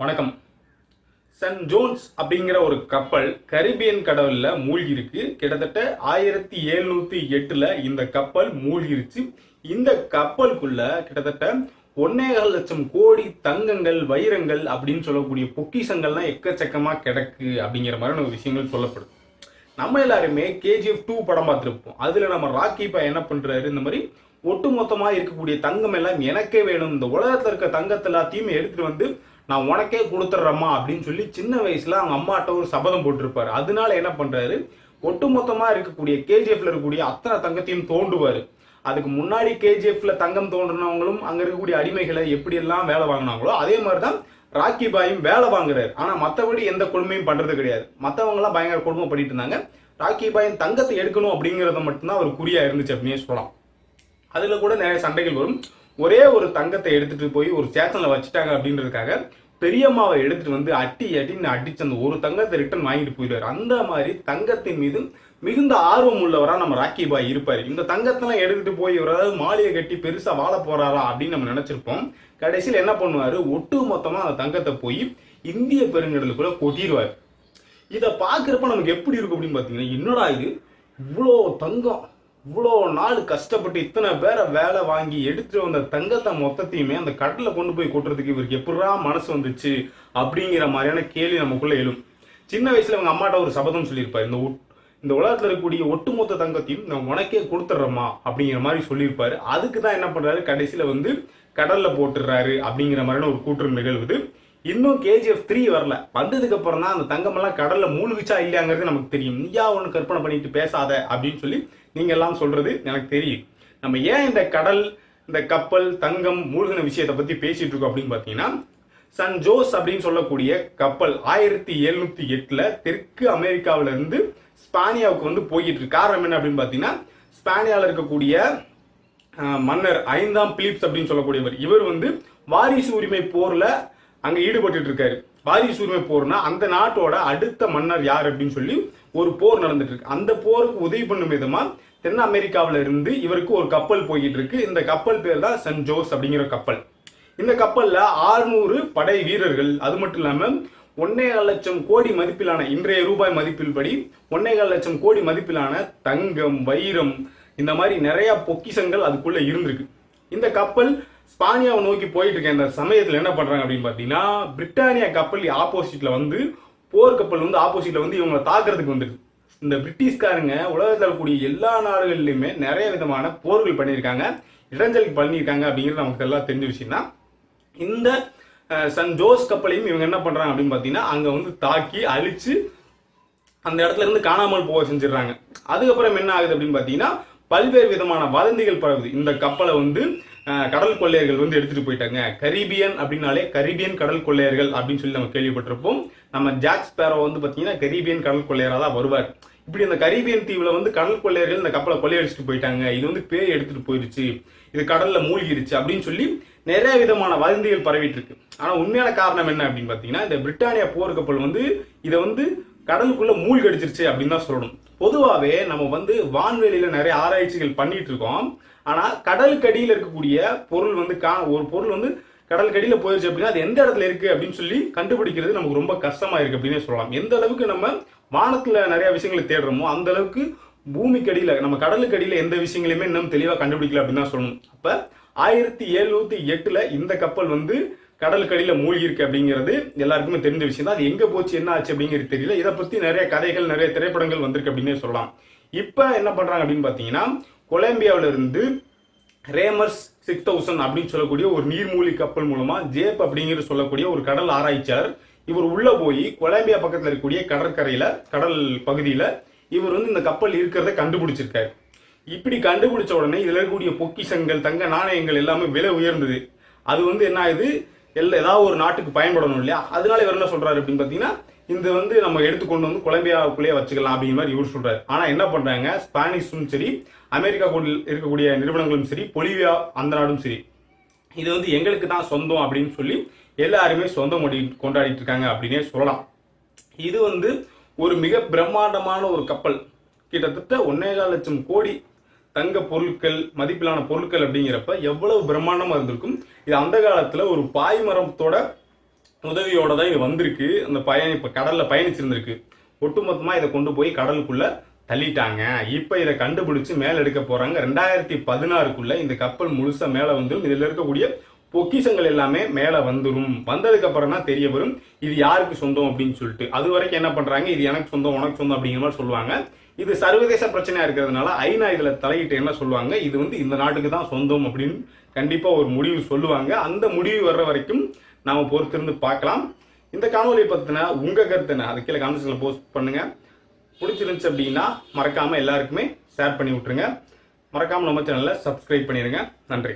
வணக்கம். Sun Jones அப்படிங்கிற ஒரு கப்பல் கரிபியன் கடவுளில் மூழ்கிருக்கு கிட்டத்தட்ட ஆயிரத்தி எழுநூத்தி எட்டுல இந்த கப்பல் மூழ்கிருச்சு. இந்த கப்பலுக்குள்ள கிட்டத்தட்ட ஒன்னேகால் லட்சம் கோடி தங்கங்கள் வைரங்கள் அப்படின்னு சொல்லக்கூடிய பொக்கிஷங்கள்லாம் எக்கச்சக்கமா கிடக்கு அப்படிங்கிற மாதிரி ஒரு விஷயங்கள் சொல்லப்படுது நம்ம எல்லாருமே கேஜிஎஃப் டூ படம் பார்த்துருப்போம். அதுல நம்ம ராக்கி பா என்ன பண்றாரு? இந்த மாதிரி ஒட்டுமொத்தமா இருக்கக்கூடிய தங்கம் எல்லாம் எனக்கே வேணும். இந்த உலகத்தில் இருக்க தங்கத்தை எல்லாத்தையும் எடுத்துட்டு வந்து நான் உனக்கே கொடுத்துட்றேம்மா அப்படின்னு சொல்லி சின்ன வயசுல அவங்க அம்மாட்ட ஒரு சபதம் போட்டிருப்பாரு. அதனால என்ன பண்றாரு? ஒட்டுமொத்தமா இருக்கக்கூடிய கேஜிஎஃப்ல இருக்கக்கூடிய அத்தனை தங்கத்தையும் தோண்டுவாரு. அதுக்கு முன்னாடி கேஜிஎஃப்ல தங்கம் தோன்றினவங்களும் அங்க இருக்கக்கூடிய அடிமைகளை எப்படியெல்லாம் வேலை வாங்கினாங்களோ அதே மாதிரி தான் ராக்கி பாயும் வேலை வாங்குறாரு. ஆனா மற்றபடி எந்த கொடுமையும் பண்றது கிடையாது. மற்றவங்களாம் எல்லாம் பயங்கர கொடுமை பண்ணிட்டு இருந்தாங்க. ராக்கி பாயின் தங்கத்தை எடுக்கணும் அப்படிங்கறத மட்டும்தான் அவர் குறியா இருந்துச்சு அப்படின்னே சொல்லலாம். அதுல கூட நிறைய சண்டைகள் வரும். ஒரே ஒரு தங்கத்தை எடுத்துட்டு போய் ஒரு ஸ்டேஷன்ல வச்சுட்டாங்க அப்படின்றதுக்காக பெரியம்மாவை எடுத்துட்டு வந்து அட்டி அட்டின்னு அடிச்சு அந்த ஒரு தங்கத்தை ரிட்டர்ன் வாங்கிட்டு போயிடுவாரு. அந்த மாதிரி தங்கத்தின் மீது மிகுந்த ஆர்வம் உள்ளவரா நம்ம ராக்கி பாய் இருப்பாரு. இந்த தங்கத்தெல்லாம் எடுத்துட்டு போய் இவர் அதாவது மாலையை கட்டி பெருசா வாழ போறாரா அப்படின்னு நம்ம நினைச்சிருப்போம். கடைசியில் என்ன பண்ணுவாரு? ஒட்டு மொத்தமா அந்த தங்கத்தை போய் இந்திய பெருங்கடலுக்குள்ள கொட்டிடுவார். இதை பார்க்குறப்ப நமக்கு எப்படி இருக்கும் அப்படின்னு பார்த்தீங்கன்னா என்னடா இது? இவ்வளோ தங்கம். இவ்வளோ நாள் கஷ்டப்பட்டு இத்தனை பேரை வேலை வாங்கி எடுத்துட்டு வந்த தங்கத்தை மொத்தத்தையுமே அந்த கடலில் கொண்டு போய் கொட்டுறதுக்கு இவருக்கு எப்படா மனசு வந்துச்சு அப்படிங்கிற மாதிரியான கேள்வி நமக்குள்ள எழும். சின்ன வயசுல அவங்க அம்மாட்ட ஒரு சபதம் சொல்லியிருப்பாரு. இந்த ஒட்- இந்த உலகத்தில் இருக்கக்கூடிய ஒட்டுமொத்த தங்கத்தையும் நான் உனக்கே கொடுத்துட்றேம்மா அப்படிங்கிற மாதிரி சொல்லியிருப்பாரு. அதுக்கு தான் என்ன பண்ணுறாரு கடைசியில் வந்து கடலில் போட்டுடுறாரு அப்படிங்கிற மாதிரியான ஒரு கூற்று நிகழ்வுது. இன்னும் கேஜிஎஃப் த்ரீ வரல வந்ததுக்கு அப்புறம் தான் அந்த தங்கமெல்லாம் கடல்ல மூழ்கிச்சா இல்லையாங்கிறது நமக்கு தெரியும். நீயா ஒன்று கற்பனை பண்ணிட்டு பேசாத அப்படின்னு சொல்லி நீங்க எல்லாம் சொல்றது எனக்கு தெரியும். நம்ம ஏன் இந்த கடல் இந்த கப்பல் தங்கம் மூழ்கின விஷயத்தை பத்தி பேசிட்டு இருக்கோம் அப்படின்னு பாத்தீங்கன்னா சன் ஜோஸ் அப்படின்னு சொல்லக்கூடிய கப்பல் ஆயிரத்தி எழுநூத்தி எட்டுல தெற்கு அமெரிக்காவில இருந்து ஸ்பானியாவுக்கு வந்து போய்கிட்டு இருக்கு. காரணம் என்ன அப்படின்னு பாத்தீங்கன்னா ஸ்பானியால இருக்கக்கூடிய மன்னர் ஐந்தாம் பிலிப்ஸ் அப்படின்னு சொல்லக்கூடியவர். இவர் வந்து வாரிசு உரிமை போர்ல அங்கே ஈடுபட்டு இருக்காரு. வாரிசு உரிமை போர்னா அந்த நாட்டோட அடுத்த மன்னர் யார் அப்படின்னு சொல்லி ஒரு போர் நடந்துட்டு இருக்கு. அந்த போருக்கு உதவி பண்ணும் விதமா தென் அமெரிக்காவில இருந்து இவருக்கு ஒரு கப்பல் போய்கிட்டு இருக்கு. இந்த கப்பல் பேர் தான் சன் ஜோஸ் அப்படிங்கிற கப்பல். இந்த கப்பல்ல 600 படை வீரர்கள் அது மட்டும் இல்லாம ஒன்னே லட்சம் கோடி மதிப்பிலான இன்றைய ரூபாய் மதிப்பில் படி ஒன்னே லட்சம் கோடி மதிப்பிலான தங்கம் வைரம் இந்த மாதிரி நிறைய பொக்கிசங்கள் அதுக்குள்ள இருந்திருக்கு. இந்த கப்பல் ஸ்பானியாவை நோக்கி போயிட்டு இருக்க இந்த சமயத்தில் என்ன பண்றாங்க அப்படின்னு பார்த்தீங்கன்னா பிரிட்டானியா கப்பல் ஆப்போசிட்ல வந்து போர் கப்பல் வந்து ஆப்போசிட்ல வந்து இவங்களை தாக்குறதுக்கு வந்துருக்கு. இந்த பிரிட்டிஷ்காரங்க உலகத்தில் இருக்கக்கூடிய எல்லா நாடுகள்லையுமே நிறைய விதமான போர்கள் பண்ணியிருக்காங்க இடைஞ்சல் பண்ணியிருக்காங்க அப்படிங்கிறது நமக்கு எல்லாம் தெரிஞ்ச விஷயம்னா இந்த சன் ஜோஸ் கப்பலையும் இவங்க என்ன பண்றாங்க அப்படின்னு பார்த்தீங்கன்னா அங்கே வந்து தாக்கி அழிச்சு அந்த இடத்துல இருந்து காணாமல் போக செஞ்சிடறாங்க. அதுக்கப்புறம் என்ன ஆகுது அப்படின்னு பார்த்தீங்கன்னா பல்வேறு விதமான வதந்திகள் பரவுது. இந்த கப்பலை வந்து கடல் கொள்ளையர்கள் வந்து எடுத்துட்டு போயிட்டாங்க. கரீபியன் அப்படின்னாலே கரீபியன் கடல் கொள்ளையர்கள் அப்படின்னு சொல்லி நம்ம கேள்விப்பட்டிருப்போம். நம்ம ஜாக் ஸ்பேரோ வந்து பார்த்தீங்கன்னா கரீபியன் கடல் கொள்ளையராக தான் வருவார். இப்படி இந்த கரீபியன் தீவில் வந்து கடல் கொள்ளையர்கள் இந்த கப்பலை கொள்ளையடிச்சிட்டு போயிட்டாங்க. இது வந்து பேய் எடுத்துட்டு போயிருச்சு. இது கடல்ல மூழ்கிருச்சு அப்படின்னு சொல்லி நிறைய விதமான வதந்திகள் பரவிட்டு இருக்கு ஆனா உண்மையான காரணம் என்ன அப்படின்னு பாத்தீங்கன்னா இந்த பிரிட்டானியா போர் கப்பல் வந்து இதை வந்து கடலுக்குள்ள மூழ்கடிச்சிருச்சு அப்படின்னு தான் சொல்லணும். பொதுவாகவே நம்ம வந்து வான்வெளியில் நிறைய ஆராய்ச்சிகள் பண்ணிட்டு இருக்கோம் ஆனால் கடலுக்கு அடியில் இருக்கக்கூடிய பொருள் வந்து கா ஒரு பொருள் வந்து கடலுக்கு அடியில போயிருச்சு அப்படின்னா அது எந்த இடத்துல இருக்குது அப்படின்னு சொல்லி கண்டுபிடிக்கிறது நமக்கு ரொம்ப கஷ்டமாக இருக்குது அப்படின்னே சொல்லலாம். எந்த அளவுக்கு நம்ம வானத்தில் நிறைய விஷயங்களை தேடுறோமோ அந்த அளவுக்கு பூமிக்கு அடியில் நம்ம கடலுக்கு அடியில் எந்த விஷயங்களையுமே இன்னும் தெளிவாக கண்டுபிடிக்கல அப்படின்னு தான் சொல்லணும். அப்போ ஆயிரத்தி எழுநூத்தி எட்டில் இந்த கப்பல் வந்து கடலுக்கடியில் மூழ்கியிருக்கு மூழ்கி இருக்கு அப்படிங்கிறது எல்லாருக்குமே தெரிஞ்ச விஷயம் தான் அது எங்கே போச்சு என்ன ஆச்சு அப்படிங்கிறது தெரியல. இதை பற்றி நிறைய கதைகள் நிறைய திரைப்படங்கள் வந்திருக்கு அப்படின்னே சொல்லலாம். இப்போ என்ன பண்ணுறாங்க அப்படின்னு பார்த்தீங்கன்னா கொலம்பியாவிலிருந்து ரேமர்ஸ் சிக்ஸ் தௌசண்ட் அப்படின்னு சொல்லக்கூடிய ஒரு நீர்மூழ்கி கப்பல் மூலமாக ஜேப் அப்படிங்கிற சொல்லக்கூடிய ஒரு கடல் ஆராய்ச்சியாளர் இவர் உள்ளே போய் கொலம்பியா பக்கத்தில் இருக்கக்கூடிய கடற்கரையில் கடல் பகுதியில் இவர் வந்து இந்த கப்பல் இருக்கிறத கண்டுபிடிச்சிருக்காரு. இப்படி கண்டுபிடிச்ச உடனே இதில் இருக்கக்கூடிய பொக்கிஷங்கள் தங்க நாணயங்கள் எல்லாமே விலை உயர்ந்தது. அது வந்து என்ன ஆகுது? எல்லா ஏதாவது ஒரு நாட்டுக்கு பயன்படணும் இல்லையா? அதனால இவர் என்ன சொல்றாரு அப்படின்னு பாத்தீங்கன்னா இந்த வந்து நம்ம எடுத்துக்கொண்டு வந்து கொலம்பியாவுக்குள்ளேயே வச்சுக்கலாம் அப்படிங்கிற மாதிரி இவர் சொல்றாரு. ஆனா என்ன பண்றாங்க? ஸ்பானிஷும் சரி அமெரிக்கா கூட இருக்கக்கூடிய நிறுவனங்களும் சரி பொலிவியா அந்த நாடும் சரி இது வந்து எங்களுக்கு தான் சொந்தம் அப்படின்னு சொல்லி எல்லாருமே சொந்தம் கொண்டி கொண்டாடிட்டு இருக்காங்க அப்படின்னே சொல்லலாம். இது வந்து ஒரு மிக பிரம்மாண்டமான ஒரு கப்பல். கிட்டத்தட்ட ஒன்னேகால் லட்சம் கோடி தங்க பொருட்கள் மதிப்பிலான பொருட்கள் அப்படிங்கிறப்ப எவ்வளவு பிரம்மாண்டமாக இருந்திருக்கும்? இது அந்த காலத்தில் ஒரு பாய்மரத்தோட உதவியோட தான் இது வந்திருக்கு. அந்த பயணி இப்போ கடலில் பயணிச்சிருந்திருக்கு. ஒட்டுமொத்தமாக இதை கொண்டு போய் கடலுக்குள்ளே தள்ளிட்டாங்க. இப்போ இதை கண்டுபிடிச்சு மேலே எடுக்க போகிறாங்க ரெண்டாயிரத்தி பதினாறுக்குள்ளே இந்த கப்பல் முழுசாக மேலே வந்துடும் இதில் இருக்கக்கூடிய பொக்கிஷங்கள் எல்லாமே மேலே வந்துடும் வந்ததுக்கு அப்புறம் தான் தெரிய வரும். இது யாருக்கு சொந்தம் அப்படின்னு சொல்லிட்டு. அது வரைக்கும் என்ன பண்ணுறாங்க இது எனக்கு சொந்தம் உனக்கு சொந்தம் அப்படிங்கிற மாதிரி சொல்லுவாங்க. இது சர்வதேச பிரச்சனையாக இருக்கிறதுனால ஐநா இதில் தலையிட்டு என்ன சொல்லுவாங்க? இது வந்து இந்த நாட்டுக்கு தான் சொந்தம் அப்படின்னு கண்டிப்பாக ஒரு முடிவு சொல்லுவாங்க. அந்த முடிவு வர்ற வரைக்கும் நாம் பொறுத்திருந்து பார்க்கலாம். இந்த காணொலி பற்றின உங்கள் கருத்து என்ன? அது கீழே காமெண்ட்ஸ்ல போஸ்ட் பண்ணுங்கள் பிடிச்சிருந்துச்சு அப்படின்னா மறக்காமல் எல்லாருக்குமே ஷேர் பண்ணி விட்டுருங்க. மறக்காமல் நம்ம சேனலில் சப்ஸ்கிரைப் பண்ணிடுங்க நன்றி.